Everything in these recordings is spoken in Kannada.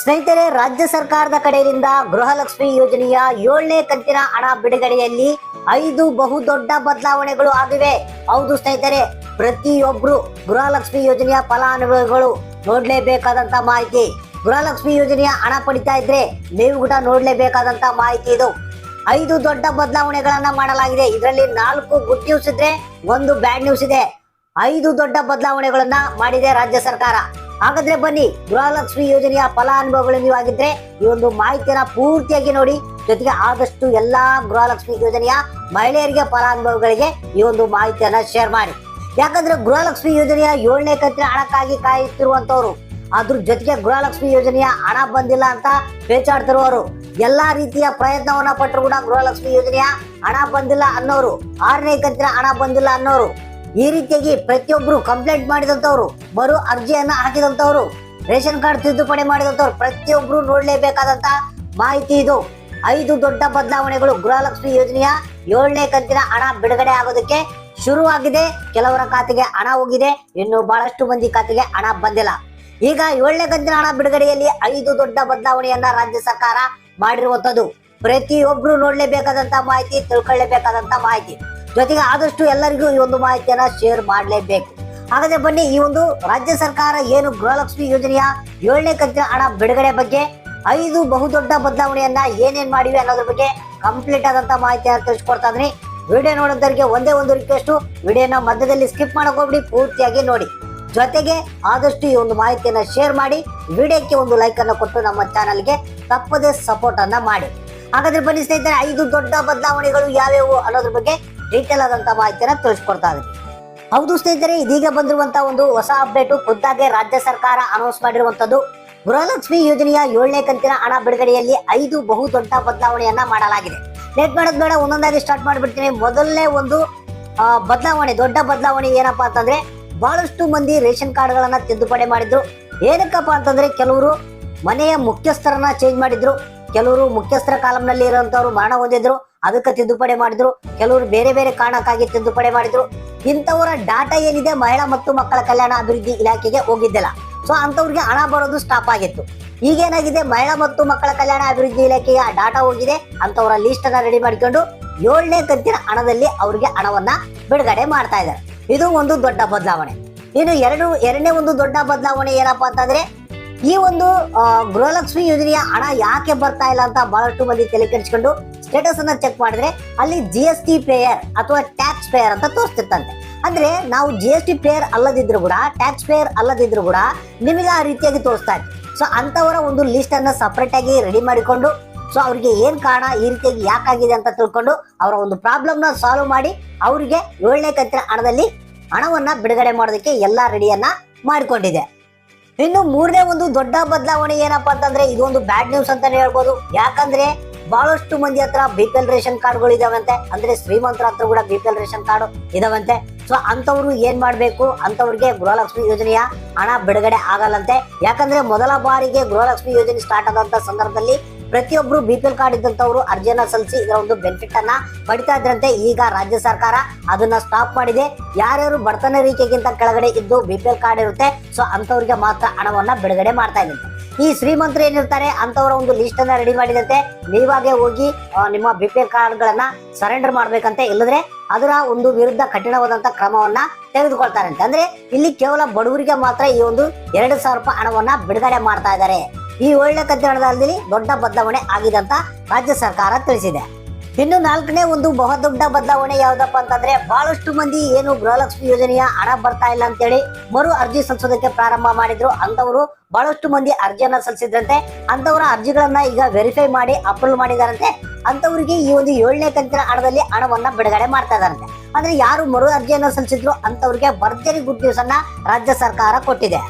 ಸ್ನೇಹಿತರೆ, ರಾಜ್ಯ ಸರ್ಕಾರದ ಕಡೆಯಿಂದ ಗೃಹಲಕ್ಷ್ಮಿ ಯೋಜನೆಯ ಏಳನೇ ಕಂತಿನ ಹಣ ಬಿಡುಗಡೆಯಲ್ಲಿ ಐದು ಬಹುದೊಡ್ಡ ಬದಲಾವಣೆಗಳು ಆಗಿವೆ. ಹೌದು ಸ್ನೇಹಿತರೆ, ಪ್ರತಿಯೊಬ್ರು ಗೃಹಲಕ್ಷ್ಮಿ ಯೋಜನೆಯ ಫಲಾನುಭವಿಗಳು ನೋಡ್ಲೇಬೇಕಾದಂತ ಮಾಹಿತಿ. ಗೃಹಲಕ್ಷ್ಮಿ ಯೋಜನೆಯ ಹಣ ಪಡಿತಾ ಇದ್ರೆ ನೀವು ಕೂಡ ನೋಡ್ಲೇಬೇಕಾದಂತ ಮಾಹಿತಿ ಇದು. ಐದು ದೊಡ್ಡ ಬದಲಾವಣೆಗಳನ್ನ ಮಾಡಲಾಗಿದೆ. ಇದರಲ್ಲಿ ನಾಲ್ಕು ಗುಡ್ ನ್ಯೂಸ್ ಇದ್ರೆ ಒಂದು ಬ್ಯಾಡ್ ನ್ಯೂಸ್ ಇದೆ. ಐದು ದೊಡ್ಡ ಬದಲಾವಣೆಗಳನ್ನ ಮಾಡಿದೆ ರಾಜ್ಯ ಸರ್ಕಾರ. ಹಾಗಾದ್ರೆ ಬನ್ನಿ ಗೃಹಲಕ್ಷ್ಮಿ ಯೋಜನೆಯ ಫಲಾನುಭವಿಗಳು ನೀವು ಆಗಿದ್ರೆ ಈ ಒಂದು ಮಾಹಿತಿಯನ್ನ ಪೂರ್ತಿಯಾಗಿ ನೋಡಿ. ಜೊತೆಗೆ ಆದಷ್ಟು ಎಲ್ಲಾ ಗೃಹಲಕ್ಷ್ಮಿ ಯೋಜನೆಯ ಮಹಿಳೆಯರಿಗೆ, ಫಲಾನುಭವಿಗಳಿಗೆ ಈ ಒಂದು ಮಾಹಿತಿಯನ್ನ ಶೇರ್ ಮಾಡಿ. ಯಾಕಂದ್ರೆ ಗೃಹಲಕ್ಷ್ಮಿ ಯೋಜನೆಯ ಏಳನೇ ಕಂತಿನ ಹಣಕ್ಕಾಗಿ ಕಾಯುತ್ತಿರುವಂತವ್ರು, ಅದ್ರ ಜೊತೆಗೆ ಗೃಹಲಕ್ಷ್ಮಿ ಯೋಜನೆಯ ಹಣ ಬಂದಿಲ್ಲ ಅಂತ ಪೇಚಾಡ್ತಿರುವವರು, ಎಲ್ಲಾ ರೀತಿಯ ಪ್ರಯತ್ನವನ್ನ ಪಟ್ಟರು ಕೂಡ ಗೃಹಲಕ್ಷ್ಮಿ ಯೋಜನೆಯ ಹಣ ಬಂದಿಲ್ಲ ಅನ್ನೋರು, ಆರನೇ ಕಂತಿನ ಹಣ ಬಂದಿಲ್ಲ ಅನ್ನೋರು ಈ ರೀತಿಯಾಗಿ ಪ್ರತಿಯೊಬ್ಬರು ಕಂಪ್ಲೇಂಟ್ ಮಾಡಿದಂತವ್ರು ಮರು ಅರ್ಜಿಯನ್ನ ಹಾಕಿದಂತವ್ರು ರೇಷನ್ ಕಾರ್ಡ್ ತಿದ್ದುಪಡಿ ಮಾಡಿದಂತವ್ರು ಪ್ರತಿಯೊಬ್ಬರು ನೋಡ್ಲೇಬೇಕಾದಂತ ಮಾಹಿತಿ ಇದು. ಐದು ದೊಡ್ಡ ಬದಲಾವಣೆಗಳು ಗೃಹಲಕ್ಷ್ಮಿ ಯೋಜನೆಯ ಏಳನೇ ಕಂತಿನ ಹಣ ಬಿಡುಗಡೆ ಆಗೋದಕ್ಕೆ ಶುರುವಾಗಿದೆ. ಕೆಲವರ ಖಾತೆಗೆ ಹಣ ಹೋಗಿದೆ. ಇನ್ನು ಬಹಳಷ್ಟು ಮಂದಿ ಖಾತೆಗೆ ಹಣ ಬಂದಿಲ್ಲ. ಈಗ ಏಳನೇ ಕಂತಿನ ಹಣ ಬಿಡುಗಡೆಯಲ್ಲಿ ಐದು ದೊಡ್ಡ ಬದಲಾವಣೆಯನ್ನ ರಾಜ್ಯ ಸರ್ಕಾರ ಮಾಡಿರುವಂತದ್ದು ಪ್ರತಿಯೊಬ್ರು ನೋಡ್ಲೇಬೇಕಾದಂತ ಮಾಹಿತಿ ತಿಳ್ಕೊಳ್ಳೇಬೇಕಾದಂತ ಮಾಹಿತಿ. ಜೊತೆಗೆ ಆದಷ್ಟು ಎಲ್ಲರಿಗೂ ಈ ಒಂದು ಮಾಹಿತಿಯನ್ನ ಶೇರ್ ಮಾಡಲೇಬೇಕು. ಹಾಗಾದ್ರೆ ಬನ್ನಿ, ಈ ಒಂದು ರಾಜ್ಯ ಸರ್ಕಾರ ಏನು ಗೃಹಲಕ್ಷ್ಮಿ ಯೋಜನೆಯ ಏಳನೇ ಕಂತಿನ ಹಣ ಬಿಡುಗಡೆ ಬಗ್ಗೆ, ಐದು ಬಹುದೊಡ್ಡ ಬದಲಾವಣೆಯನ್ನ ಏನೇನ್ ಮಾಡಿವೆ ಅನ್ನೋದ್ರ ಬಗ್ಗೆ ಕಂಪ್ಲೀಟ್ ಆದಂತ ಮಾಹಿತಿಯನ್ನು ತಿಳಿಸ್ಕೊಡ್ತಾ ಇದ್ದೀನಿ. ವಿಡಿಯೋ ನೋಡೋದರಿಗೆ ಒಂದೇ ಒಂದು ರಿಕ್ವೆಸ್ಟ್ ವಿಡಿಯೋನ ಮಧ್ಯದಲ್ಲಿ ಸ್ಕಿಪ್ ಮಾಡಕ್ ಹೋಗ್ಬಿಡಿ, ಪೂರ್ತಿಯಾಗಿ ನೋಡಿ. ಜೊತೆಗೆ ಆದಷ್ಟು ಈ ಒಂದು ಮಾಹಿತಿಯನ್ನ ಶೇರ್ ಮಾಡಿ, ವಿಡಿಯೋಕ್ಕೆ ಒಂದು ಲೈಕ್ ಅನ್ನು ಕೊಟ್ಟು ನಮ್ಮ ಚಾನಲ್ಗೆ ತಪ್ಪದೇ ಸಪೋರ್ಟ್ ಅನ್ನ ಮಾಡಿ. ಹಾಗಾದ್ರೆ ಬನ್ನಿ ಸ್ನೇಹಿತರೆ, ಐದು ದೊಡ್ಡ ಬದಲಾವಣೆಗಳು ಯಾವ್ಯಾವು ಅನ್ನೋದ್ರ ಬಗ್ಗೆ ಡೀಟೇಲ್ ಆದಂತ ಮಾಹಿತಿಯನ್ನ ತಿಳಿಸ್ಕೊಡ್ತಾ ಇದ್ದೀನಿ. ಹೌದು ಸ್ನೇಹಿತರೆ, ಇದೀಗ ಬಂದಿರುವಂತ ಒಂದು ಹೊಸ ಅಪ್ಡೇಟ್ ಖುದ್ದಾಗೆ ರಾಜ್ಯ ಸರ್ಕಾರ ಅನೌನ್ಸ್ ಮಾಡಿರುವಂತದ್ದು ಗೃಹಲಕ್ಷ್ಮಿ ಯೋಜನೆಯ ಏಳನೇ ಕಂತಿನ ಹಣ ಬಿಡುಗಡೆಯಲ್ಲಿ ಐದು ಬಹು ದೊಡ್ಡ ಬದಲಾವಣೆಯನ್ನ ಮಾಡಲಾಗಿದೆ. ಲೇಟ್ ಮಾಡೋದ್ ಬೇಡ, ಒಂದೊಂದಾಗಿ ಸ್ಟಾರ್ಟ್ ಮಾಡಿಬಿಡ್ತೀನಿ. ಮೊದಲನೇ ಒಂದು ಬದಲಾವಣೆ, ದೊಡ್ಡ ಬದಲಾವಣೆ ಏನಪ್ಪಾ ಅಂತಂದ್ರೆ ಬಹಳಷ್ಟು ಮಂದಿ ರೇಷನ್ ಕಾರ್ಡ್ಗಳನ್ನ ತಿದ್ದುಪಡಿ ಮಾಡಿದ್ರು. ಏನಕ್ಕಪ್ಪ ಅಂತಂದ್ರೆ ಕೆಲವರು ಮನೆಯ ಮುಖ್ಯಸ್ಥರನ್ನ ಚೇಂಜ್ ಮಾಡಿದ್ರು. ಕೆಲವರು ಮುಖ್ಯಸ್ಥರ ಕಾಲಂನಲ್ಲಿ ಇರುವಂತವ್ರು ಮರಣ ಹೊಂದಿದ್ರು. ಅದಕ್ಕೆ ತಿದ್ದುಪಡಿ ಮಾಡಿದ್ರು. ಕೆಲವರು ಬೇರೆ ಬೇರೆ ಕಾರಣಕ್ಕಾಗಿ ತಿದ್ದುಪಡಿ ಮಾಡಿದ್ರು. ಇಂಥವರ ಡಾಟಾ ಏನಿದೆ ಮಹಿಳಾ ಮತ್ತು ಮಕ್ಕಳ ಕಲ್ಯಾಣ ಅಭಿವೃದ್ಧಿ ಇಲಾಖೆಗೆ ಹೋಗಿದ್ದಿಲ್ಲ. ಸೊ ಅಂತವ್ರಿಗೆ ಹಣ ಬರೋದು ಸ್ಟಾಪ್ ಆಗಿತ್ತು. ಈಗೇನಾಗಿದೆ ಮಹಿಳಾ ಮತ್ತು ಮಕ್ಕಳ ಕಲ್ಯಾಣ ಅಭಿವೃದ್ಧಿ ಇಲಾಖೆಯ ಡಾಟಾ ಹೋಗಿದೆ. ಅಂತವರ ಲಿಸ್ಟ್ ಅನ್ನ ರೆಡಿ ಮಾಡಿಕೊಂಡು ಏಳನೇ ಕಂತಿನ ಹಣದಲ್ಲಿ ಅವರಿಗೆ ಹಣವನ್ನ ಬಿಡುಗಡೆ ಮಾಡ್ತಾ ಇದ್ದಾರೆ. ಇದು ಒಂದು ದೊಡ್ಡ ಬದಲಾವಣೆ. ಇನ್ನು ಎರಡು, ಎರಡನೇ ಒಂದು ದೊಡ್ಡ ಬದಲಾವಣೆ ಏನಪ್ಪಾ ಅಂತಂದ್ರೆ, ಈ ಒಂದು ಗೃಹಲಕ್ಷ್ಮಿ ಯೋಜನೆಯ ಹಣ ಯಾಕೆ ಬರ್ತಾ ಇಲ್ಲ ಅಂತ ಬಹಳಷ್ಟು ಮಂದಿ ತಲೆ ಕೆಡಿಸ್ಕೊಂಡು ಸ್ಟೇಟಸ್ ಅನ್ನ ಚೆಕ್ ಮಾಡಿದ್ರೆ ಅಲ್ಲಿ ಜಿ ಎಸ್ ಟಿ ಪೇಯರ್ ಅಥವಾ ಟ್ಯಾಕ್ಸ್ ಪೇಯರ್ ಅಂತ ತೋರಿಸ್ತಿರ್ತಂತೆ ಅಂದ್ರೆ ನಾವು ಜಿ ಎಸ್ ಟಿ ಪೇಯರ್ ಅಲ್ಲದಿದ್ರು ಕೂಡ ಟ್ಯಾಕ್ಸ್ ಪೇಯರ್ ಅಲ್ಲದಿದ್ರು ಕೂಡ ನಿಮಗೆ ಆ ರೀತಿಯಾಗಿ ತೋರಿಸ್ತಾ ಇದೆ ಸೊ ಅಂತವರ ಒಂದು ಲಿಸ್ಟ್ ಅನ್ನ ಸಪರೇಟ್ ಆಗಿ ರೆಡಿ ಮಾಡಿಕೊಂಡು ಸೊ ಅವರಿಗೆ ಏನ್ ಕಾರಣ ಈ ರೀತಿಯಾಗಿ ಯಾಕಾಗಿದೆ ಅಂತ ತಿಳ್ಕೊಂಡು ಅವರ ಒಂದು ಪ್ರಾಬ್ಲಮ್ನ ಸಾಲ್ವ್ ಮಾಡಿ, ಅವರಿಗೆ ಏಳನೇ ಕಂತಿನ ಹಣದಲ್ಲಿ ಹಣವನ್ನ ಬಿಡುಗಡೆ ಮಾಡೋದಕ್ಕೆ ಎಲ್ಲಾ ರೆಡಿಯನ್ನ ಮಾಡಿಕೊಂಡಿದೆ. ಇನ್ನು ಮೂರನೇ ಒಂದು ದೊಡ್ಡ ಬದಲಾವಣೆ ಏನಪ್ಪಾ ಅಂತಂದ್ರೆ, ಇದೊಂದು ಬ್ಯಾಡ್ ನ್ಯೂಸ್ ಅಂತಾನೆ ಹೇಳ್ಬೋದು. ಯಾಕಂದ್ರೆ ಬಹಳಷ್ಟು ಮಂದಿ ಹತ್ರ ಬಿ ಪಿ ಎಲ್ ರೇಷನ್ ಕಾರ್ಡ್ಗಳು ಇದಾವಂತೆ. ಅಂದ್ರೆ ಶ್ರೀಮಂತರ ಹತ್ರ ಕೂಡ B P L ration card ಇದಾವಂತೆ. So ಅಂತವ್ರು ಏನ್ ಮಾಡ್ಬೇಕು? ಅಂತವ್ರಿಗೆ ಗೃಹಲಕ್ಷ್ಮಿ ಯೋಜನೆಯ ಹಣ ಬಿಡುಗಡೆ ಆಗಲ್ಲಂತೆ. ಯಾಕಂದ್ರೆ ಮೊದಲ ಬಾರಿಗೆ ಗೃಹಲಕ್ಷ್ಮಿ ಯೋಜನೆ ಸ್ಟಾರ್ಟ್ ಆದಂತ ಸಂದರ್ಭದಲ್ಲಿ ಪ್ರತಿಯೊಬ್ರು ಬಿ ಪಿ ಎಲ್ ಕಾರ್ಡ್ ಇದ್ದಂತವ್ರು ಅರ್ಜಿಯನ್ನ ಸಲ್ಲಿಸಿ ಇದರ ಒಂದು ಬೆನಿಫಿಟ್ ಅನ್ನ ಪಡಿತಾ ಇದ್ರಂತೆ. ಈಗ ರಾಜ್ಯ ಸರ್ಕಾರ ಅದನ್ನ ಸ್ಟಾಪ್ ಮಾಡಿದೆ. ಯಾರ್ಯಾರು ಬಡತನ ರೇಖೆಗಿಂತ ಕೆಳಗಡೆ ಇದ್ದು ಬಿ ಪಿ ಎಲ್ ಕಾರ್ಡ್ ಇರುತ್ತೆ. ಸೊ ಅಂತವ್ರಿಗೆ ಮಾತ್ರ ಹಣವನ್ನ ಬಿಡುಗಡೆ ಮಾಡ್ತಾ ಇದಂತೆ ಈ ಶ್ರೀಮಂತರು ಏನಿರ್ತಾರೆ ಅಂತವರ ಒಂದು ಲಿಸ್ಟ್ ಅನ್ನ ರೆಡಿ ಮಾಡಿದಂತೆ ನೀವಾಗೆ ಹೋಗಿ ನಿಮ್ಮ ಬಿ ಪಿ ಎಲ್ ಕಾರ್ಡ್ ಗಳನ್ನ ಸರೆಂಡರ್ ಮಾಡ್ಬೇಕಂತೆ. ಇಲ್ಲದ್ರೆ ಅದರ ಒಂದು ವಿರುದ್ಧ ಕಠಿಣವಾದಂತ ಕ್ರಮವನ್ನ ತೆಗೆದುಕೊಳ್ತಾರಂತೆ ಅಂದ್ರೆ ಇಲ್ಲಿ ಕೇವಲ ಬಡವರಿಗೆ ಮಾತ್ರ ಈ ಒಂದು ಎರಡು ಸಾವಿರ ರೂಪಾಯಿ ಹಣವನ್ನ ಬಿಡುಗಡೆ ಮಾಡ್ತಾ ಇದ್ದಾರೆ. ಈ ಒಳ್ಳೆ ಕನ್ನಡದಲ್ಲಿ ದೊಡ್ಡ ಬದಲಾವಣೆ ಆಗಿದೆ ಅಂತ ರಾಜ್ಯ ಸರ್ಕಾರ ತಿಳಿಸಿದೆ. ಇನ್ನು ನಾಲ್ಕನೇ ಒಂದು ಬಹುದೊಡ್ಡ ಬದಲಾವಣೆ ಯಾವ್ದಪ್ಪ ಅಂತಂದ್ರೆ ಬಹಳಷ್ಟು ಮಂದಿ ಏನು ಗೃಹಲಕ್ಷ್ಮಿ ಯೋಜನೆಯ ಹಣ ಬರ್ತಾ ಇಲ್ಲ ಅಂತೇಳಿ ಮರು ಅರ್ಜಿ ಸಲ್ಲಿಸೋದಕ್ಕೆ ಪ್ರಾರಂಭ ಮಾಡಿದ್ರು. ಅಂತವರು ಬಹಳಷ್ಟು ಮಂದಿ ಅರ್ಜಿಯನ್ನ ಸಲ್ಲಿಸಿದ್ರಂತೆ. ಅಂತವರ ಅರ್ಜಿಗಳನ್ನ ಈಗ ವೆರಿಫೈ ಮಾಡಿ ಅಪ್ರೂವ್ ಮಾಡಿದಾರಂತೆ. ಅಂತವರಿಗೆ ಈ ಒಂದು ಏಳನೇ ಕಂತಿನ ಹಣದಲ್ಲಿ ಹಣವನ್ನ ಬಿಡುಗಡೆ ಮಾಡ್ತಾ ಇದಾರಂತೆ. ಅಂದ್ರೆ ಯಾರು ಮರು ಅರ್ಜಿಯನ್ನ ಸಲ್ಲಿಸಿದ್ರು ಅಂತವ್ರಿಗೆ ಭರ್ಜರಿ ಗುಡ್ ನ್ಯೂಸ್ ಅನ್ನ ರಾಜ್ಯ ಸರ್ಕಾರ ಕೊಟ್ಟಿದೆ.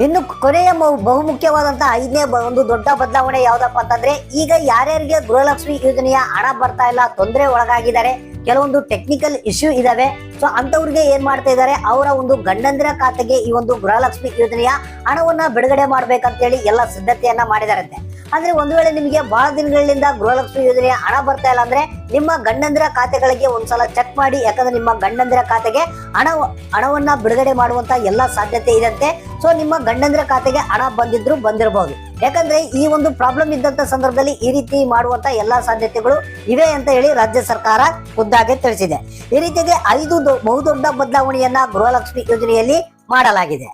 ಇನ್ನು ಕೊನೆಯ ಬಹು- ಬಹುಮುಖ್ಯವಾದಂತಹ ಐದನೇ ಒಂದು ದೊಡ್ಡ ಬದಲಾವಣೆ ಯಾವ್ದಪ್ಪ ಅಂತಂದ್ರೆ, ಈಗ ಯಾರ್ಯಾರಿಗೆ ಗೃಹಲಕ್ಷ್ಮಿ ಯೋಜನೆಯ ಹಣ ಬರ್ತಾ ಇಲ್ಲ, ತೊಂದರೆ ಒಳಗಾಗಿದ್ದಾರೆ, ಕೆಲವೊಂದು ಟೆಕ್ನಿಕಲ್ ಇಶ್ಯೂ ಇದಾವೆ. ಸೊ ಅಂತವ್ರಿಗೆ ಏನ್ ಮಾಡ್ತಾ ಇದ್ದಾರೆ, ಅವರ ಒಂದು ಗಂಡಂದಿರ ಖಾತೆಗೆ ಈ ಒಂದು ಗೃಹಲಕ್ಷ್ಮಿ ಯೋಜನೆಯ ಹಣವನ್ನ ಬಿಡುಗಡೆ ಮಾಡ್ಬೇಕಂತೇಳಿ ಎಲ್ಲ ಸಿದ್ಧತೆಯನ್ನ ಮಾಡಿದಾರಂತೆ. ಆದ್ರೆ ಒಂದು ವೇಳೆ ನಿಮಗೆ ಬಹಳ ದಿನಗಳಿಂದ ಗೃಹಲಕ್ಷ್ಮಿ ಯೋಜನೆಯ ಹಣ ಬರ್ತಾ ಇಲ್ಲ ಅಂದ್ರೆ ನಿಮ್ಮ ಗಂಡಂದಿರ ಖಾತೆಗಳಿಗೆ ಒಂದ್ಸಲ ಚೆಕ್ ಮಾಡಿ, ಯಾಕಂದ್ರೆ ನಿಮ್ಮ ಗಂಡಂದಿರ ಖಾತೆಗೆ ಹಣ, ಹಣವನ್ನ ಬಿಡುಗಡೆ ಮಾಡುವಂತ ಎಲ್ಲಾ ಸಾಧ್ಯತೆ ಇದಂತೆ. ಸೊ ನಿಮ್ಮ ಗಂಡಂದಿರ ಖಾತೆಗೆ ಹಣ ಬಂದಿದ್ರು ಬಂದಿರಬಹುದು ಯಾಕಂದ್ರೆ ಈ ಒಂದು ಪ್ರಾಬ್ಲಮ್ ಇದ್ದಂತ ಸಂದರ್ಭದಲ್ಲಿ ಈ ರೀತಿ ಮಾಡುವಂತ ಎಲ್ಲಾ ಸಾಧ್ಯತೆಗಳು ಇವೆ ಅಂತ ಹೇಳಿ ರಾಜ್ಯ ಸರ್ಕಾರ ಖುದ್ದಾಗೆ ತಿಳಿಸಿದೆ. ಈ ರೀತಿಗೆ ಐದು ಬಹುದೊಡ್ಡ ಬದಲಾವಣೆಯನ್ನ ಗೃಹಲಕ್ಷ್ಮಿ ಯೋಜನೆಯಲ್ಲಿ ಮಾಡಲಾಗಿದೆ.